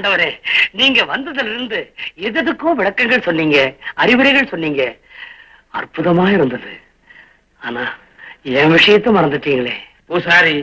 ஆண்டவரே நீங்க வந்ததுல இருந்து எதுக்கோ விளக்கங்கள் சொன்னீங்க அறிவுரைகள் சொன்னீங்க. அற்புதமா இருந்தது. ஆனா என் விஷயத்தை மறந்துட்டீங்களே. பூசாரி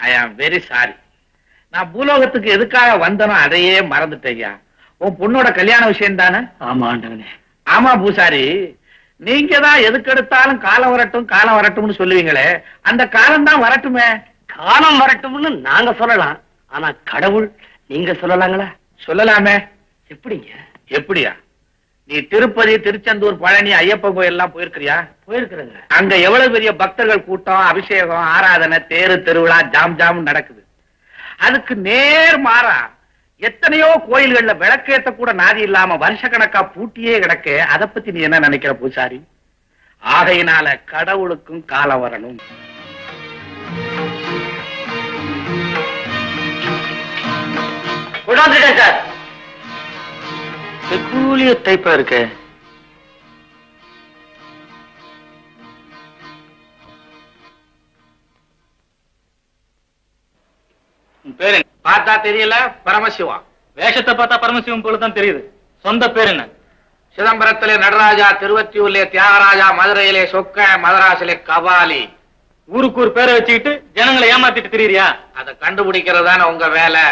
ஐ ஆம் வெரி சாரி நான் பூலோகத்துக்கு எதுக்காக வந்தனோ அதையே மறந்துட்டேயா உன் பொண்ணோட கல்யாண விஷயம் தானே? ஆமா ஆண்டவனே. ஆமா பூசாரி. நீங்க தான் எதுக்கு எடுத்தாலும் காலம் வரட்டும் காலம் வரட்டும்னு சொல்லுவீங்களே. அந்த காலம் தான் வரட்டுமே. காலம் வரட்டும்னு நாங்க சொல்லலாம். ஆனா கடவுள் நீங்க சொல்லலாங்களா? சொல்லலாமே. எப்படிங்க? எப்படியா? நீ திருப்பதி திருச்செந்தூர் பழனி ஐயப்பன் கோயில் எல்லாம் போயிருக்கிறியா? போயிருக்கிறேங்க. அங்க எவ்வளவு பெரிய பக்தர்கள் கூட்டம் அபிஷேகம் ஆராதனை தேரு திருவிழா ஜாம் ஜாம் நடக்குது. அதுக்கு நேர் மாறா எத்தனையோ கோயில்கள்ல விளக்கேத்த கூட நாதி இல்லாம வருஷக்கணக்கா பூட்டியே கிடக்க. அத பத்தி நீ என்ன நினைக்கிற பூசாரி? ஆகையினால கடவுளுக்கும் காலம் வரணும். சார். பெக்கூலியர் டைப்பா இருக்கு. பேரு பார்த்தா தெரியல பரமசிவா வேஷத்தை பார்த்தா பரமசிவம் போல தான் தெரியுது. சொந்த பேர் என்ன? சிதம்பரத்திலே நடராஜா திருவத்தியூர்லே தியாகராஜா மதுரையிலே சொக்க மதராசிலே கபாலி. ஊருக்கு ஒரு பேரை வச்சுக்கிட்டு ஜனங்களை ஏமாத்திட்டு திரியறியா? அதை கண்டுபிடிக்கிறதான உங்க வேலை.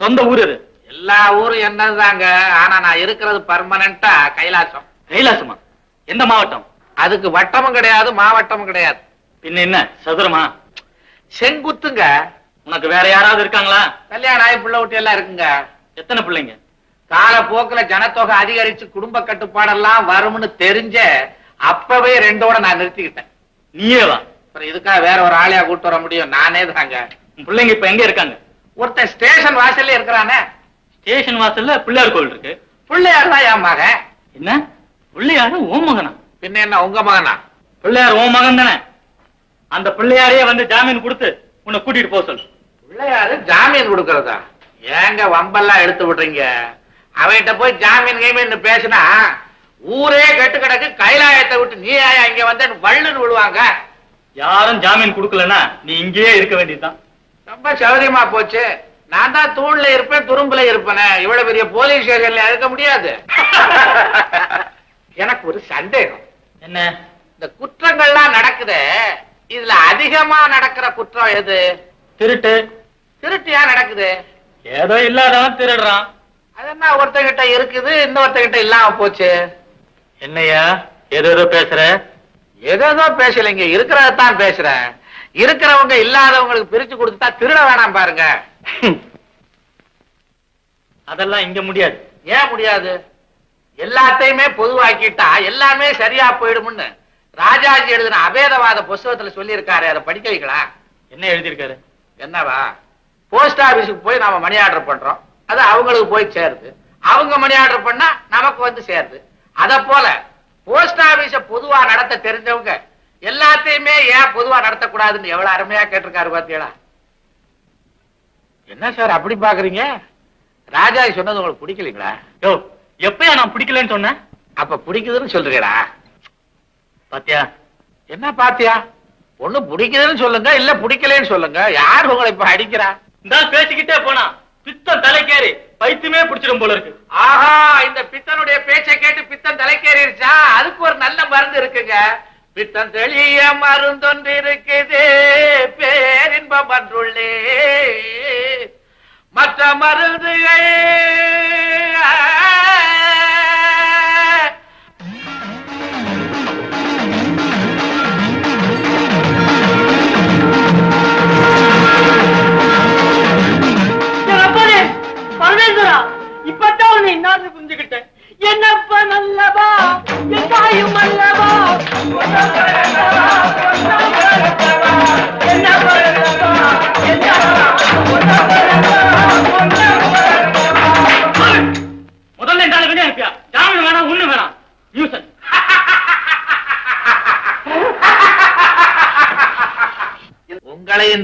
சொந்த ஊர் அது. எல்லா ஊரும் என்னதுதாங்க? ஆனா நான் இருக்கிறது பர்மனண்டா கைலாசம். கைலாசமா? எந்த மாவட்டம்? அதுக்கு வட்டமும் கிடையாது மாவட்டமும் கிடையாது. பின்ன என்ன? சதுரமா? செங்குத்துங்க. உனக்கு வேற யாராவது இருக்காங்களா? கல்யாணம் ஆகி பிள்ளை குட்டி எல்லாம் இருக்குங்க. எத்தனை பிள்ளைங்க? காலப்போக்குல ஜனத்தொகை அதிகரிச்சு குடும்ப கட்டுப்பாடெல்லாம் வரும்னு தெரிஞ்ச அப்பவே ரெண்டோட நான் நிறுத்திக்கிட்டேன். நீயே வா இதுக்காக வேற ஒரு ஆளையா கூட்டு வர முடியும்? நானே தாங்க பிள்ளைங்க இப்ப எங்க இருக்காங்க? ஒருத்தன் ஸ்டேஷன் வாசல்ல இருக்கிறானே. ஸ்டேஷன் வாசல்ல பிள்ளையார் கோவில் இருக்கு. பிள்ளையார் தான் என் மகன். என்ன? பிள்ளையாரு ஓ மகனா? பின்ன என்ன உங்க மகனா? பிள்ளையார் ஓ மகன் தானே. அந்த பிள்ளையாரையே வந்து ஜாமீன் கொடுத்து உன்னை கூட்டிட்டு போக சொல்லு. பிள்ளையாரு ஜாமீன் கொடுக்கறதா? ஏங்க வம்பெல்லாம் எடுத்து விடுறீங்க? அவன்கிட்ட போய் ஜாமீன் கீமீன் பேசினா ஊரே கெட்டு கிடக்கு கைலாயத்தை விட்டு நீ ஏன் இங்க வந்து வள்ளுன்னு விழுவாங்க. யாரும் ஜாமீன் கொடுக்கலன்னா நீ இங்கேயே இருக்க வேண்டியதுதான். ரொம்ப சௌரியமா போச்சு. நான் தான் தூண்ல இருப்பேன் துரும்புல இருப்பேனே. இவ்வளவு பெரிய போலீஸ் ஸ்டேஷன்ல இருக்க முடியாது. எனக்கு ஒரு சந்தேகம். என்ன? இந்த குற்றங்கள்லாம் நடக்குதே. இதுல அதிகமா நடக்கிற குற்றம் எது? திருட்டு. திருட்டியா நடக்குது? ஏதோ இல்லாதவன் திருடுறான். அது என்ன ஒருத்தகிட்ட இருக்குது இன்னொருத்தகிட்ட இல்லாம போச்சு? என்னையா ஏதோ ஏதோ பேசுற? ஏதேதோ பேசலைங்க இருக்கிறதான் பேசுறேன். இருக்கிறவங்க இல்லாதவங்களுக்கு பிரிச்சு கொடுத்துட்டா திருட வேணாம் பாருங்க. அதெல்லாம் இங்க முடியாது. ஏன் முடியாது? எல்லாத்தையுமே பொதுவாக்கிட்டா எல்லாமே சரியா போயிடும்னு ராஜாஜி எழுதின அபேதவாத புஸ்தகத்துல சொல்லியிருக்காரு. அதை படிக்க வைக்கலாம் என்ன எழுதியிருக்காரு? என்னவா? போஸ்ட் ஆபீஸுக்கு போய் நாம மணி ஆர்டர் பண்றோம். அது அவங்களுக்கு போய் சேருது. அவங்க மணி ஆர்டர் பண்ணா நமக்கு வந்து சேருது. அத போல போஸ்ட் ஆபீஸ பொதுவா நடத்த தெரிஞ்சவங்க எல்லாத்தையுமே ஏன் பொதுவா நடத்தக்கூடாதுன்னு எவ்வளவு அருமையா கேட்டிருக்காரு பாத்தீங்களா? என்ன சார் அப்படி பாக்குறீங்க? ராஜாஜி சொன்னது உங்களுக்கு பிடிக்கலீங்களா? யோ எப்பயா நான் பிடிக்கலன்னு சொன்னேன்? அப்ப பிடிக்குதுன்னு சொல்றீங்களா? பாத்தியா? என்ன பாத்தியா? ஒண்ணு பிடிக்குதுன்னு சொல்லுங்க இல்ல பிடிக்கலன்னு சொல்லுங்க. யார் உங்களை இப்ப அடிக்கிறா? இந்த பேசிக்கிட்டே போனா பித்தம் தலைக்கேறி பைத்தியமே பிடிச்சிடும் போல இருக்கு. ஆஹா இந்த பித்தனுடைய பேச்சை கேட்டு பித்தன் தலைக்கேறிடுச்சா அதுக்கு ஒரு நல்ல மருந்து இருக்குங்க. பித்தன் தெளிய மருந்தொன்றிருக்குது. பேரின்பம் அன்றுள்ளே மற்ற மருந்துகள்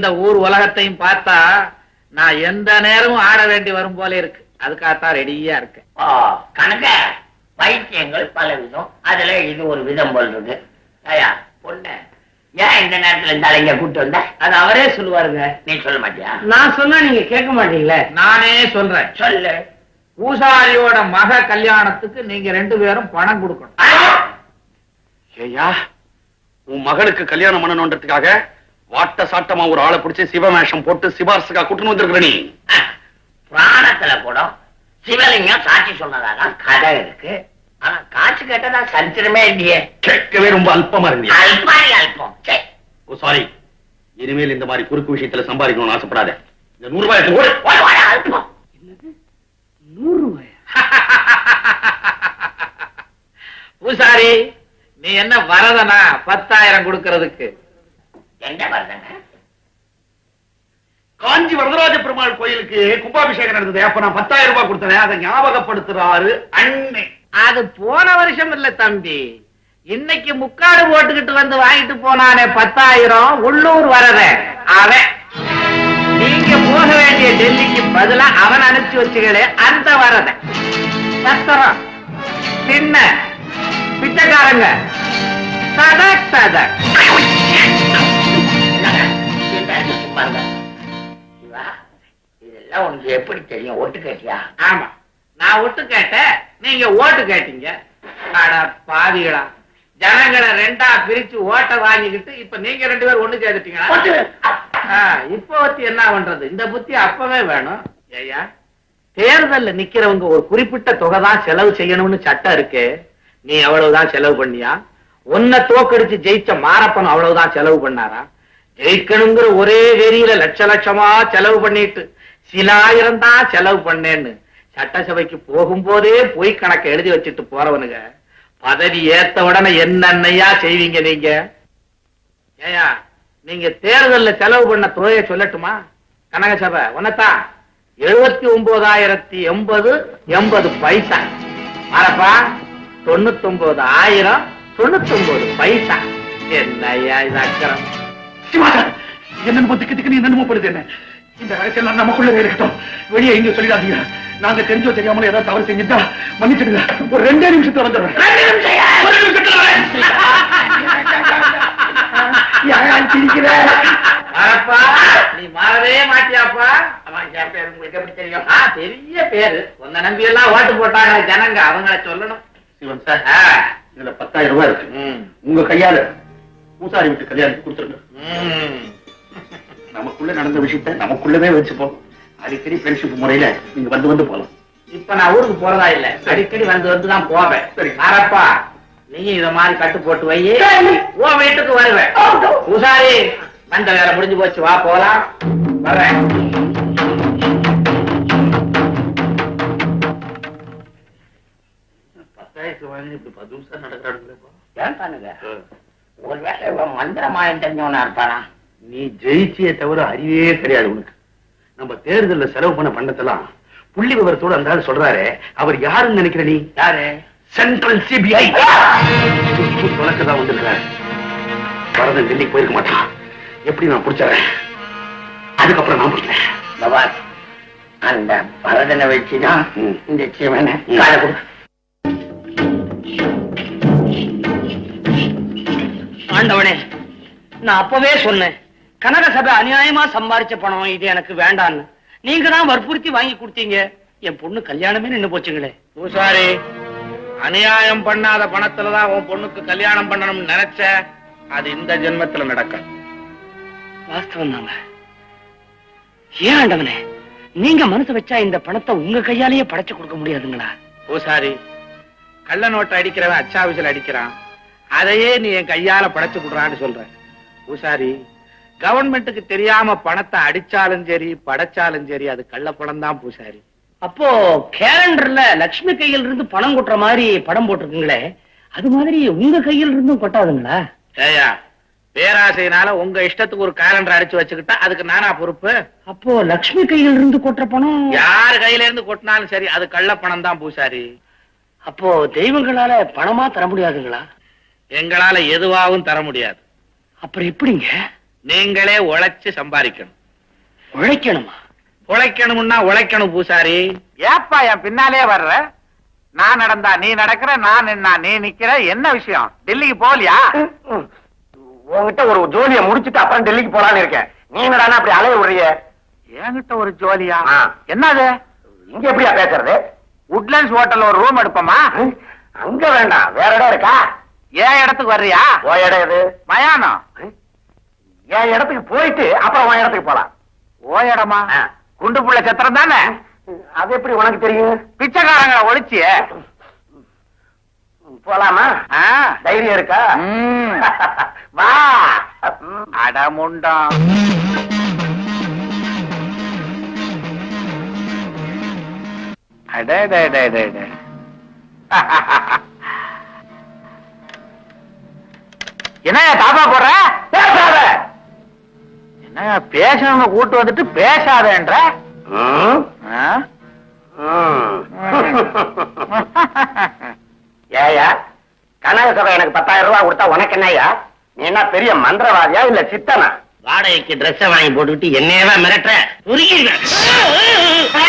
இந்த ஊர் உலகத்தையும் பார்த்தா நான் எந்த நேரமும் ஆட வேண்டி வரும் போல இருக்கு. அதுக்காகத்தான் ரெடியா இருக்கேன். ஆ, கணக்க வைத்தியங்கள் பல விதம் அதுல இது ஒரு விதம் போல் இருக்கு. ஐயா பொண்ணு ஏன் இந்த நேரத்துல இந்த இங்க கூட்டு வந்த? அது அவரே சொல்லுவாருங்க. நீ சொல்ல மாட்டியா? நான் சொன்னா நீங்க கேட்க மாட்டீங்களே? நானே சொல்றேன். சொல்லு. பூசாரியோட மக கல்யாணத்துக்கு நீங்க ரெண்டு பேரும் பணம் கொடுக்கணும். ஏயா உன் மகளுக்கு கல்யாணம் பண்ணணுன்றதுக்காக வாட்ட சாட்டமா ஒரு ஆளை பிடிச்சி சிவமேஷம் போட்டு சிபாரசுக்கா கூட்டுன்னு வந்திருக்கிற நீ? புராணத்துல கூட சிவலிங்கம் சாட்சி சொன்னதாக கதை இருக்கு. ஆனா காசு கேட்டதா சரித்திரமே இல்லையே. கேட்கவே ரொம்ப அல்பமா இருந்தியா அல்பாரி அல்பம். ஓ சாரி இனிமேல் இந்த மாதிரி குறுக்கு விஷயத்துல சம்பாதிக்கணும்னு ஆசைப்படாத. இந்த நூறு ரூபாய் அல்பம். நூறு ரூபாயா பூசாரி நீ என்ன வரதனா பத்தாயிரம் கொடுக்கறதுக்கு? எங்க காஞ்சி வரதராஜ பெருமாள் கோயிலுக்கு கும்பாபிஷேகம் நடந்தது. அப்ப நான் பத்தாயிரம் ரூபாய் கொடுத்தேன். அதை ஞாபகப்படுத்துறாரு அண்ணே. அது போன வருஷம் இல்ல தம்பி. இன்னைக்கு முக்காடு போட்டுக்கிட்டு வந்து வாங்கிட்டு போனானே பத்தாயிரம். உள்ளூர் வரத. அவன் நீங்க போக வேண்டிய டெல்லிக்கு பதிலா அவன் அனுப்பிச்சு வச்சுக்கலே அந்த வரத. சத்திரம் சின்ன. பிச்சைக்காரங்க. சதக் சதக். சிவா இதெல்லாம் உனக்கு எப்படி தெரியும்? ஒட்டு கேட்டியா? ஆமா. நான் ஒட்டு கேட்டேன். நீங்க ஓட்டு கேட்டீங்க. அட பாவிகளா. ஜனங்களை ரெண்டா பிரிச்சு ஓட்ட வாங்கிக்கிட்டு இப்ப நீங்க ரெண்டு பேரும் ஒண்ணு சேர்த்துட்டீங்களா இப்ப வச்சு என்ன பண்றது? இந்த புத்தி அப்பவே வேணும். ஐயா தேர்தல்ல நிக்கிறவங்க ஒரு குறிப்பிட்ட தொகை தான் செலவு செய்யணும்னு சட்டம் இருக்கு. நீ அவ்வளவுதான் செலவு பண்ணியா? உன்னை தோக்கடிச்சு ஜெயிச்ச மாரப்பன் அவ்வளவுதான் செலவு பண்ணாரா? ஜெயிக்கணுங்கிற ஒரே வெறியில லட்ச லட்சமா செலவு பண்ணிட்டு சிலாயிரம் தான் செலவு பண்ணேன்னு சட்டசபைக்கு போகும்போதே பொய் கணக்கை எழுதி வச்சுட்டு போறவனுங்க. பதவி ஏத்த உடனே என்னென்னையா செய்வீங்க நீங்க? ஏயா நீங்க தேர்தல்ல செலவு பண்ண தொகையை சொல்லட்டுமா? கனகசபை உன்னத்தான் எழுபத்தி ஒன்பதாயிரத்தி எண்பது எண்பது பைசா. மாறப்பா தொண்ணூத்தி ஒன்பது ஆயிரம் தொண்ணூத்தி ஒன்பது பைசா. என்னையா இது அக்கறம் சிவாஜா என்னென்ன திக்கு திக்கு என்னென்னமோ பண்ணுது என்ன? இந்த ரகசியம் நமக்குள்ளவே இருக்கட்டும். வெளியே எங்க சொல்லிடாதீங்க. நாங்க தெரிஞ்சோ தெரியாமல ஏதாவது தவறு செஞ்சுட்டா மன்னிச்சிடுங்க. ஒரு ரெண்டே நிமிஷத்துல வந்துடுறேன். நீ மாறவே மாட்டியாப்பா. என் பேர். உங்களுக்கு எப்படி தெரியும்? பெரிய பேரு. உன்னை நம்பி எல்லாம் ஓட்டு போட்டாங்க ஜனங்க. அவங்கள சொல்லணும். சிவன் சார் இதுல பத்தாயிரம் ரூபாய் இருக்கு. உங்க கையால பூசாரி வீட்டு கல்யாணத்துக்கு கொடுத்துருங்க. நமக்குள்ள நடந்த விஷயத்த நமக்குள்ளவே வச்சுப்போம். அடிக்கடி ஃப்ரெண்ட்ஷிப் முறையில நீங்க வந்து வந்து போலாம் இப்ப நான் ஊருக்கு போறதா இல்ல. அடிக்கடி வந்து வந்து தான் போவேன். சரி. மாறப்பா நீ இத மாதிரி கட்டு போட்டு வை. உன் வீட்டுக்கு வருவேன். பூசாரி வந்த வேலை முடிஞ்சு போச்சு வா போலாம். வர்றேன் பத்தாயிரத்து வாங்கி இப்படி பத்து நிமிஷம் நடக்கிறானுங்களேப்பா ஏன் பண்ணுங்க? ஒருவேளை இவன் மந்திரமாயம் தெரிஞ்சவனா இருப்பானா நீ ஜெயிச்சியே தவிர அறிவே கிடையாது உனக்கு. நம்ம தேர்தல்ல செலவு பண்ண பண்ணத்தெல்லாம் புள்ளி விவரத்தோட அந்த ஆள் சொல்றாரு அவர் யாருன்னு நினைக்கிற நீ? யாரு? Central CBI. தொலைக்கதான் வந்திருக்கிறார் வரதன் டெல்லிக்கு போயிருக்க மாட்டான். எப்படி நான் பிடிச்சறேன்? அதுக்கப்புறம் நான் பிடிக்கிறேன் அந்த பரதனை வச்சுதான். இந்த சிவனை ஆண்டவனே நான் அப்பவே சொன்னேன் கனக சபை அநியாயமா சம்பாரிச்ச பணம் இது எனக்கு வேண்டான்னு. நீங்க தான் வற்புறுத்தி வாங்கி கொடுத்தீங்க. என் பொண்ணு கல்யாணமே நின்னு போச்சுங்களே. பூசாரி அநியாயம் பண்ணாத பணத்துலதான் உன் பொண்ணுக்கு கல்யாணம் பண்ணணும்னு நினைச்ச அது இந்த ஜென்மத்துல நடக்கும் வாஸ்தவம் தாங்க. ஏன் ஆண்டவனே நீங்க மனசு வச்சா இந்த பணத்தை உங்க கையாலேயே படைச்சு கொடுக்க முடியாதுங்களா? பூசாரி கள்ள நோட்டை அடிக்கிறவன் அச்சாவிசில் அடிக்கிறான். அதையே நீ என் கையால படைச்சு கொடுறான்னு சொல்ற. பூசாரி கவர்மெண்ட்டுக்கு தெரியாம பணத்தை அடிச்சாலும் சரி படைச்சாலும் சரி அது கள்ள பணம் தான் பூசாரி. அப்போ கேலண்டர்ல லட்சுமி கையில இருந்து பணம் கொட்டுற மாதிரி படம் போட்டிருக்குங்களே அது மாதிரி உங்க கையில இருந்தும் கொட்டாதுங்களா? ஏயா பேராசையினால உங்க இஷ்டத்துக்கு ஒரு காலண்டர் அடிச்சு வச்சுக்கிட்டா அதுக்கு நானா பொறுப்பு? அப்போ லட்சுமி கையில இருந்து கொட்டுற பணம்? யார் கையில இருந்து கொட்டினாலும் சரி அது கள்ள பணம் தான் பூசாரி. அப்போ தெய்வங்களால பணமா தர முடியாதுங்களா? எங்களால எதுவாகவும் தர முடியாது. அப்புறம் எப்படிங்க? நீங்களே உழைச்சு சம்பாதிக்கணும். உழைக்கணுமா? உழைக்கணும்னா உழைக்கணும் பூசாரி. ஏப்பா என் பின்னாலே வர்ற? நான் நடந்தா நீ நடக்கிற நான் நின்னா நீ நிக்கிற? என்ன விஷயம்? டெல்லிக்கு போகலையா? உன்கிட்ட ஒரு ஜோலியை முடிச்சிட்டு அப்புறம் டெல்லிக்கு போலான்னு இருக்கேன். நீ என்னடான்னா அப்படி அலைய விடுறிய? என்கிட்ட ஒரு ஜோலியா. என்னது? இங்க எப்படியா பேசுறது? உட்லண்ட்ஸ் ஹோட்டல்ல ஒரு ரூம் எடுப்போமா? அங்க வேண்டாம். வேற இடம் இருக்கா? ஏன் இடத்துக்கு வர்றியா? ஓ இடம் எது? மயானம். என் இடத்துக்கு போயிட்டு அப்புறம் உன் இடத்துக்கு போலாம். ஓ இடமா. குண்டு புள்ள சத்திரம் தானே? அது எப்படி உனக்கு தெரியும்? பிச்சைக்காரங்களை ஒழிச்சிய? போலாமா. தைரியம் இருக்கா. வா. அடமுண்டம் அடடடடட. என்னய்யா தாப்பா போடுற பேசாத. என்னய்யா பேசணும்னு கூட்டு வந்துட்டு பேசாதேன்ற. ஏயா கனக சபை எனக்கு பத்தாயிரம் ரூபாய் கொடுத்தா உனக்கு என்னய்யா? நீ என்ன பெரிய மந்திரவாதியா இல்ல சித்தனா? வாடகைக்கு ட்ரெஸ் வாங்கி போட்டுக்கிட்டு என்னையவா மிரட்டுற. உருகிடுவேன்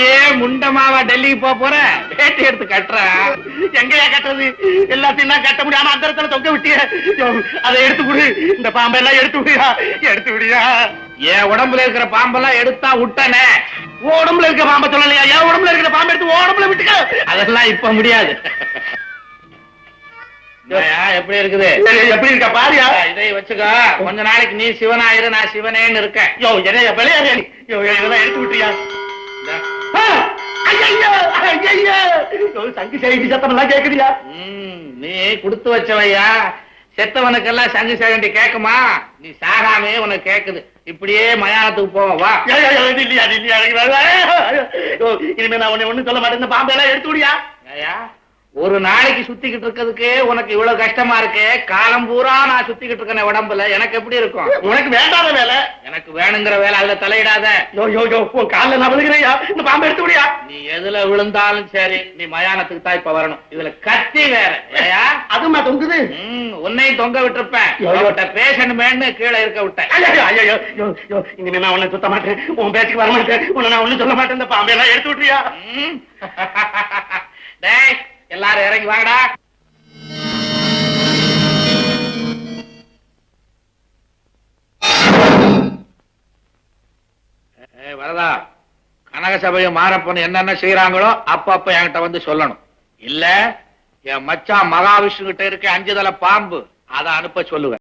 இப்படியே முண்டமாவா டெல்லிக்கு போக போற? வேட்டி எடுத்து கட்டுற. எங்கயா கட்டுறது? எல்லாத்தையும் நான் கட்ட முடியாம அந்த இடத்துல தொங்க விட்டிய. அதை எடுத்து விடு இந்த பாம்பெல்லாம் எடுத்து விடியா எடுத்து விடியா என் உடம்புல இருக்கிற பாம்பெல்லாம் எடுத்தா விட்டனே உடம்புல இருக்க பாம்பை சொல்லலையா? என் உடம்புல இருக்கிற பாம்பை எடுத்து உடம்புல விட்டுக்க. அதெல்லாம் இப்ப முடியாது. எப்படி இருக்குது? எப்படி இருக்க? பாரியா. இதை வச்சுக்கோ. கொஞ்ச நாளைக்கு நீ சிவனாயிரு நான் சிவனேன்னு இருக்கேன். யோ என்ன விளையாடு நீ? யோ யோ, இதெல்லாம் எடுத்து விட்டியா இந்தா. ஐயோ ஐயோ யோ சங்கு செய்தி சத்தம் எல்லாம் கேக்குதியா நீ கொடுத்து வச்சவையா? செத்தவனுக்கெல்லாம் சங்கு சேகண்டி கேக்குமா? நீ சாகாமே உனக்கு கேக்குது. இப்படியே மயானத்துக்கு போவோம் வா. இல்லையா இல்லையா இனிமே நான் உன்னை ஒண்ணும் சொல்ல மாட்டேன். இந்த பாம்பை எல்லாம் எடுத்து விடியா ஒரு நாளைக்கு சுத்திக்கிட்டு இருக்கிறதுக்கு உனக்கு இவ்வளவு கஷ்டமா இருக்கு? காலம் பூரா நான் சுத்திக்கிட்டு இருக்கேன் உடம்புல. எனக்கு எப்படி இருக்கும்? உனக்கு வேண்டாத வேலை. எனக்கு வேணுங்கிற வேலை அதுல தலையிடாத. காலில் நான் விழுகிறேயா இந்த பாம்பை எடுத்து விடியா. நீ எதுல விழுந்தாலும் சரி நீ மயானத்துக்கு தான் இப்ப வரணும். இதுல கத்தி வேற. அதுமா தொங்குது? உன்னையும் தொங்க விட்டுருப்பேன். பேசணுமேன்னு கீழே இருக்க விட்டேன். இனிமே நான் உன்னை சுத்த மாட்டேன். உன் பேச்சுக்கு வர மாட்டேன். உன்னை நான் ஒண்ணும் சொல்ல மாட்டேன். இந்த பாம்பை எல்லாம் எடுத்து விட்டுறியா. டேய் எல்லாரும் இறங்கி வாங்கடா. வரதா கனக சபையை என்னென்ன செய்யறாங்களோ அப்ப என்கிட்ட வந்து சொல்லணும். இல்ல என் மச்சான் மகாவிஷ்ணு கிட்ட இருக்க அஞ்சு தலை பாம்பு அதை அனுப்ப சொல்லுவேன்.